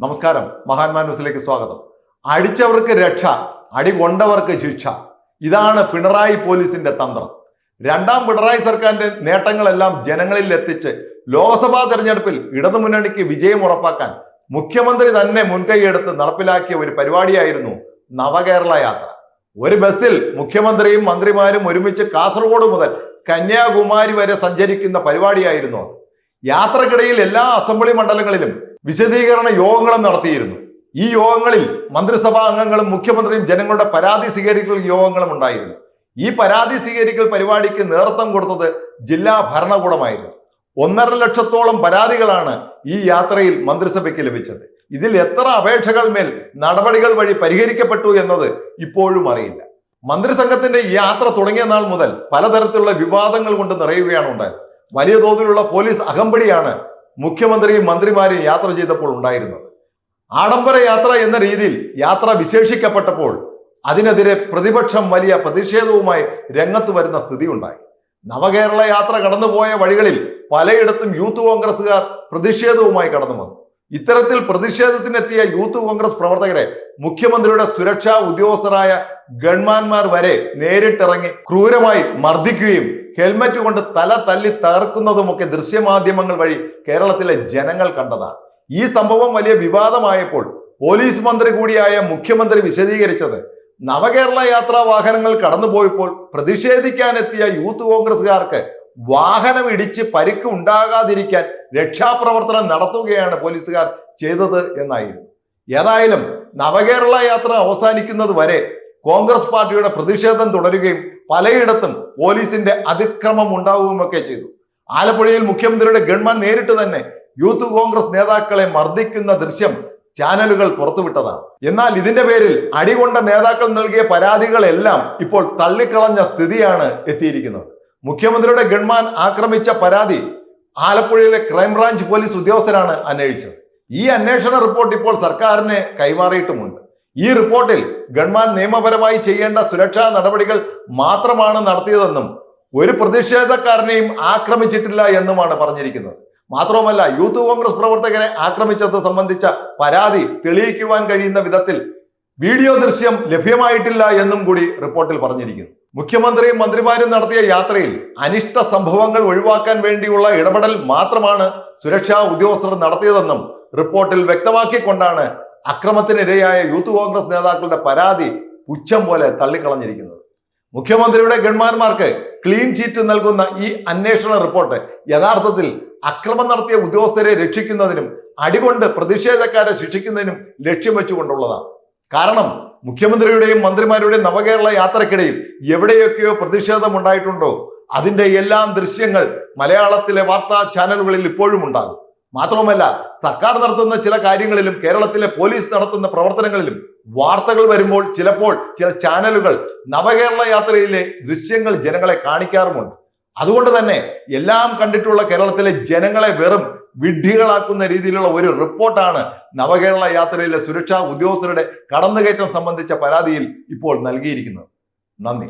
നമസ്കാരം. മഹാന്മാ ന്യൂസിലേക്ക് സ്വാഗതം. അടിച്ചവർക്ക് രക്ഷ അടി കൊണ്ടവർക്ക് ശിക്ഷ. ഇതാണ് പിണറായി പോലീസിന്റെ തന്ത്രം. രണ്ടാം പിണറായി സർക്കാരിന്റെ നേട്ടങ്ങളെല്ലാം ജനങ്ങളിൽ എത്തിച്ച് ലോക്സഭാ തെരഞ്ഞെടുപ്പിൽ ഇടതുമുന്നണിക്ക് വിജയം ഉറപ്പാക്കാൻ മുഖ്യമന്ത്രി തന്നെ മുൻകൈയെടുത്ത് നടപ്പിലാക്കിയ ഒരു പരിപാടിയായിരുന്നു നവകേരള യാത്ര. ഒരു ബസ്സിൽ മുഖ്യമന്ത്രിയും മന്ത്രിമാരും ഒരുമിച്ച് കാസർഗോഡ് മുതൽ കന്യാകുമാരി വരെ സഞ്ചരിക്കുന്ന പരിപാടിയായിരുന്നു അത്. യാത്രക്കിടയിൽ എല്ലാ അസംബ്ലി മണ്ഡലങ്ങളിലും വിശദീകരണ യോഗങ്ങളും നടത്തിയിരുന്നു. ഈ യോഗങ്ങളിൽ മന്ത്രിസഭാ അംഗങ്ങളും മുഖ്യമന്ത്രിയും ജനങ്ങളുടെ പരാതി സ്വീകരിക്കൽ യോഗങ്ങളും ഉണ്ടായിരുന്നു. ഈ പരാതി സ്വീകരിക്കൽ പരിപാടിക്ക് നേതൃത്വം കൊടുത്തത് ജില്ലാ ഭരണകൂടമായിരുന്നു. ഒന്നര ലക്ഷത്തോളം പരാതികളാണ് ഈ യാത്രയിൽ മന്ത്രിസഭയ്ക്ക് ലഭിച്ചത്. ഇതിൽ എത്ര അപേക്ഷകൾ മേൽ നടപടികൾ വഴി പരിഹരിക്കപ്പെട്ടു എന്നത് ഇപ്പോഴും അറിയില്ല. മന്ത്രിസംഘത്തിന്റെ ഈ യാത്ര തുടങ്ങിയ നാൾ മുതൽ പലതരത്തിലുള്ള വിവാദങ്ങൾ കൊണ്ട് നിറയുകയാണ് ഉണ്ടായത്. വലിയ തോതിലുള്ള പോലീസ് അകമ്പടിയാണ് മുഖ്യമന്ത്രിയും മന്ത്രിമാരെയും യാത്ര ചെയ്തപ്പോൾ ഉണ്ടായിരുന്നത്. ആഡംബര യാത്ര എന്ന രീതിയിൽ യാത്ര വിശേഷിക്കപ്പെട്ടപ്പോൾ അതിനെതിരെ പ്രതിപക്ഷം വലിയ പ്രതിഷേധവുമായി രംഗത്ത് വരുന്ന സ്ഥിതി ഉണ്ടായി നവകേരള യാത്ര കടന്നുപോയ വഴികളിൽ പലയിടത്തും യൂത്ത് കോൺഗ്രസുകാർ പ്രതിഷേധവുമായി കടന്നു വന്നു. ഇത്തരത്തിൽ പ്രതിഷേധത്തിനെത്തിയ യൂത്ത് കോൺഗ്രസ് പ്രവർത്തകരെ മുഖ്യമന്ത്രിയുടെ സുരക്ഷാ ഉദ്യോഗസ്ഥരായ ഗൺമാന്മാർ വരെ നേരിട്ടിറങ്ങി ക്രൂരമായി മർദ്ദിക്കുകയും ഹെൽമറ്റ് കൊണ്ട് തല തല്ലി തകർക്കുന്നതുമൊക്കെ ദൃശ്യമാധ്യമങ്ങൾ വഴി കേരളത്തിലെ ജനങ്ങൾ കണ്ടതാണ്. ഈ സംഭവം വലിയ വിവാദമായപ്പോൾ പോലീസ് മന്ത്രി കൂടിയായ മുഖ്യമന്ത്രി വിശദീകരിച്ചത് നവകേരള യാത്രാ വാഹനങ്ങൾ കടന്നുപോയപ്പോൾ പ്രതിഷേധിക്കാനെത്തിയ യൂത്ത് കോൺഗ്രസുകാർക്ക് വാഹനം ഇടിച്ച് പരിക്ക് ഉണ്ടാകാതിരിക്കാൻ രക്ഷാപ്രവർത്തനം നടത്തുകയാണ് പോലീസുകാർ ചെയ്തത് എന്നായിരുന്നു. ഏതായാലും നവകേരള യാത്ര അവസാനിക്കുന്നത് വരെ കോൺഗ്രസ് പാർട്ടിയുടെ പ്രതിഷേധം തുടരുകയും പലയിടത്തും പോലീസിന്റെ അതിക്രമം ഉണ്ടാവുകയുമൊക്കെ ചെയ്തു. ആലപ്പുഴയിൽ മുഖ്യമന്ത്രിയുടെ ഗൺമാൻ നേരിട്ട് തന്നെ യൂത്ത് കോൺഗ്രസ് നേതാക്കളെ മർദ്ദിക്കുന്ന ദൃശ്യം ചാനലുകൾ പുറത്തുവിട്ടതാണ്. എന്നാൽ ഇതിന്റെ പേരിൽ അടികൊണ്ട നേതാക്കൾ നൽകിയ പരാതികളെല്ലാം ഇപ്പോൾ തള്ളിക്കളഞ്ഞ സ്ഥിതിയാണ് എത്തിയിരിക്കുന്നത്. മുഖ്യമന്ത്രിയുടെ ഗൺമാൻ ആക്രമിച്ച പരാതി ആലപ്പുഴയിലെ ക്രൈംബ്രാഞ്ച് പോലീസ് ഉദ്യോഗസ്ഥരാണ് അന്വേഷിച്ചത്. ഈ അന്വേഷണ റിപ്പോർട്ട് ഇപ്പോൾ സർക്കാരിനെ കൈമാറിയിട്ടുമുണ്ട്. ഈ റിപ്പോർട്ടിൽ ഗൺമാൻ നിയമപരമായി ചെയ്യേണ്ട സുരക്ഷാ നടപടികൾ മാത്രമാണ് നടത്തിയതെന്നും ഒരു പ്രതിഷേധക്കാരനെയും ആക്രമിച്ചിട്ടില്ല എന്നുമാണ് പറഞ്ഞിരിക്കുന്നത്. മാത്രവുമല്ല യൂത്ത് കോൺഗ്രസ് പ്രവർത്തകരെ ആക്രമിച്ചത് സംബന്ധിച്ച പരാതി തെളിയിക്കുവാൻ കഴിയുന്ന വിധത്തിൽ വീഡിയോ ദൃശ്യം ലഭ്യമായിട്ടില്ല എന്നും കൂടി റിപ്പോർട്ടിൽ പറഞ്ഞിരിക്കുന്നു. മുഖ്യമന്ത്രിയും മന്ത്രിമാരും നടത്തിയ യാത്രയിൽ അനിഷ്ട സംഭവങ്ങൾ ഒഴിവാക്കാൻ വേണ്ടിയുള്ള ഇടപെടൽ മാത്രമാണ് സുരക്ഷാ ഉദ്യോഗസ്ഥർ നടത്തിയതെന്നും റിപ്പോർട്ടിൽ വ്യക്തമാക്കിക്കൊണ്ടാണ് അക്രമത്തിനിരയായ യൂത്ത് കോൺഗ്രസ് നേതാക്കളുടെ പരാതി പുച്ഛം പോലെ തള്ളിക്കളഞ്ഞിരിക്കുന്നത്. മുഖ്യമന്ത്രിയുടെ ഗൺമാന്മാർക്ക് ക്ലീൻ ചീറ്റ് നൽകുന്ന ഈ അന്വേഷണ റിപ്പോർട്ട് യഥാർത്ഥത്തിൽ അക്രമം നടത്തിയ ഉദ്യോഗസ്ഥരെ രക്ഷിക്കുന്നതിനും അടികൊണ്ട് പ്രതിഷേധക്കാരെ ശിക്ഷിക്കുന്നതിനും ലക്ഷ്യം വെച്ചുകൊണ്ടുള്ളതാണ്. കാരണം മുഖ്യമന്ത്രിയുടെയും മന്ത്രിമാരുടെയും നവകേരള യാത്രക്കിടയിൽ എവിടെയൊക്കെയോ പ്രതിഷേധം ഉണ്ടായിട്ടുണ്ടോ? അതിന്റെ എല്ലാം ദൃശ്യങ്ങൾ മലയാളത്തിലെ വാർത്താ ചാനലുകളിൽ ഇപ്പോഴും ഉണ്ടാകും. മാത്രവുമല്ല സർക്കാർ നടത്തുന്ന ചില കാര്യങ്ങളിലും കേരളത്തിലെ പോലീസ് നടത്തുന്ന പ്രവർത്തനങ്ങളിലും വാർത്തകൾ വരുമ്പോൾ ചിലപ്പോൾ ചില ചാനലുകൾ നവകേരള യാത്രയിലെ ദൃശ്യങ്ങൾ ജനങ്ങളെ കാണിക്കാറുമുണ്ട്. അതുകൊണ്ട് തന്നെ എല്ലാം കണ്ടിട്ടുള്ള കേരളത്തിലെ ജനങ്ങളെ വെറും വിഡ്ഢികളാക്കുന്ന രീതിയിലുള്ള ഒരു റിപ്പോർട്ടാണ് നവകേരള യാത്രയിലെ സുരക്ഷാ ഉദ്യോഗസ്ഥരുടെ കടന്നുകയറ്റം സംബന്ധിച്ച പരാതിയിൽ ഇപ്പോൾ നൽകിയിരിക്കുന്നത്. നന്ദി.